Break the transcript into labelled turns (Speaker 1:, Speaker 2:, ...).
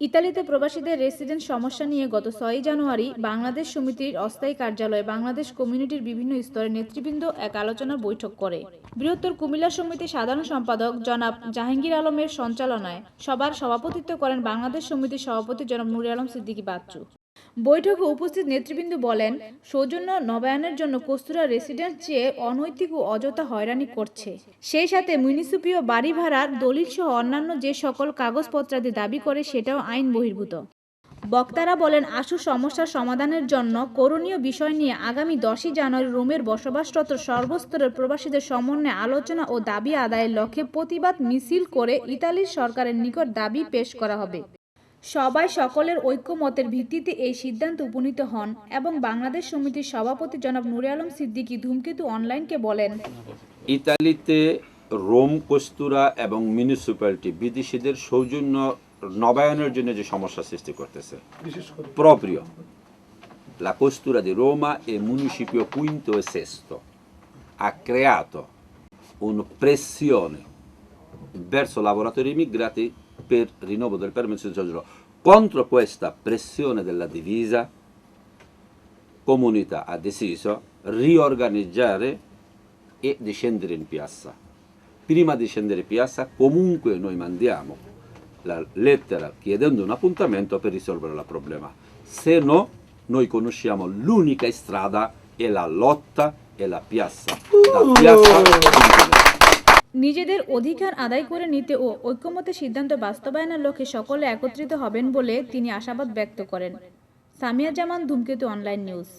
Speaker 1: ইতালিতে প্রবাসীদের রেসিডেন্ট সমস্যা নিয়ে গত ছয়ই জানুয়ারি বাংলাদেশ সমিতির অস্থায়ী কার্যালয়ে বাংলাদেশ কমিউনিটির বিভিন্ন স্তরের নেতৃবৃন্দ এক আলোচনার বৈঠক করে। বৃহত্তর কুমিল্লা সমিতির সাধারণ সম্পাদক জনাব জাহাঙ্গীর আলমের সঞ্চালনায় সবার সভাপতিত্ব করেন বাংলাদেশ সমিতির সভাপতি জনাব নুরে আলম সিদ্দিকী বাচ্চু। বৈঠকে উপস্থিত নেতৃবৃন্দ বলেন সৌজন্য নবায়নের জন্য কস্তুরা রেসিডেন্ট চেয়ে অনৈতিক ও অযথা হয়রানি করছে। সেই সাথে মিউনিসিপীয় বাড়ি ভাড়ার দলিল সহ অন্যান্য যে সকল কাগজপত্রাদি দাবি করে সেটাও আইন বহির্ভূত। বক্তারা বলেন আশু সমস্যার সমাধানের জন্য করণীয় বিষয় নিয়ে আগামী দশই জানুয়ারি রোমের বসবাসরত সর্বস্তরের প্রবাসীদের সমন্বয়ে আলোচনা ও দাবি আদায়ের লক্ষ্যে প্রতিবাদ মিছিল করে ইতালির সরকারের নিকট দাবি পেশ করা হবে। সবাই সকলের ঐক্যমতের ভিত্তিতে এই সিদ্ধান্ত উপনীত হন এবং বাংলাদেশ সমিতির সভাপতি জনাব নুরে আলম সিদ্দিকী ধূমকেতু অনলাইনকে বলেন
Speaker 2: ইতালিতে রোম কস্তুরা এবং মিউনিসিপ্যালিটি বিদেশিদের সৌজন্য নবায়নের জন্য যে সমস্যা সৃষ্টি করতেছে। proprio la costura di Roma e il municipio quinto e sesto. Ha creato una pressione verso lavoratori immigrati per rinnovo del permesso di soggiorno. Contro questa pressione della divisa, comunità ha deciso riorganizzare e di scendere in piazza. Prima di scendere in piazza comunque noi mandiamo la lettera chiedendo un appuntamento per risolvere il problema. Se no, noi conosciamo l'unica strada è la lotta e la piazza. Da piazza.
Speaker 1: নিজেদের অধিকার আদায় করে নিতে ও ঐক্যমতের সিদ্ধান্ত বাস্তবায়নের লক্ষ্যে সকলে একত্রিত হবেন বলে তিনি আশাবাদ ব্যক্ত করেন। সামিয়া জামান, ধূমকেতু অনলাইন নিউজ।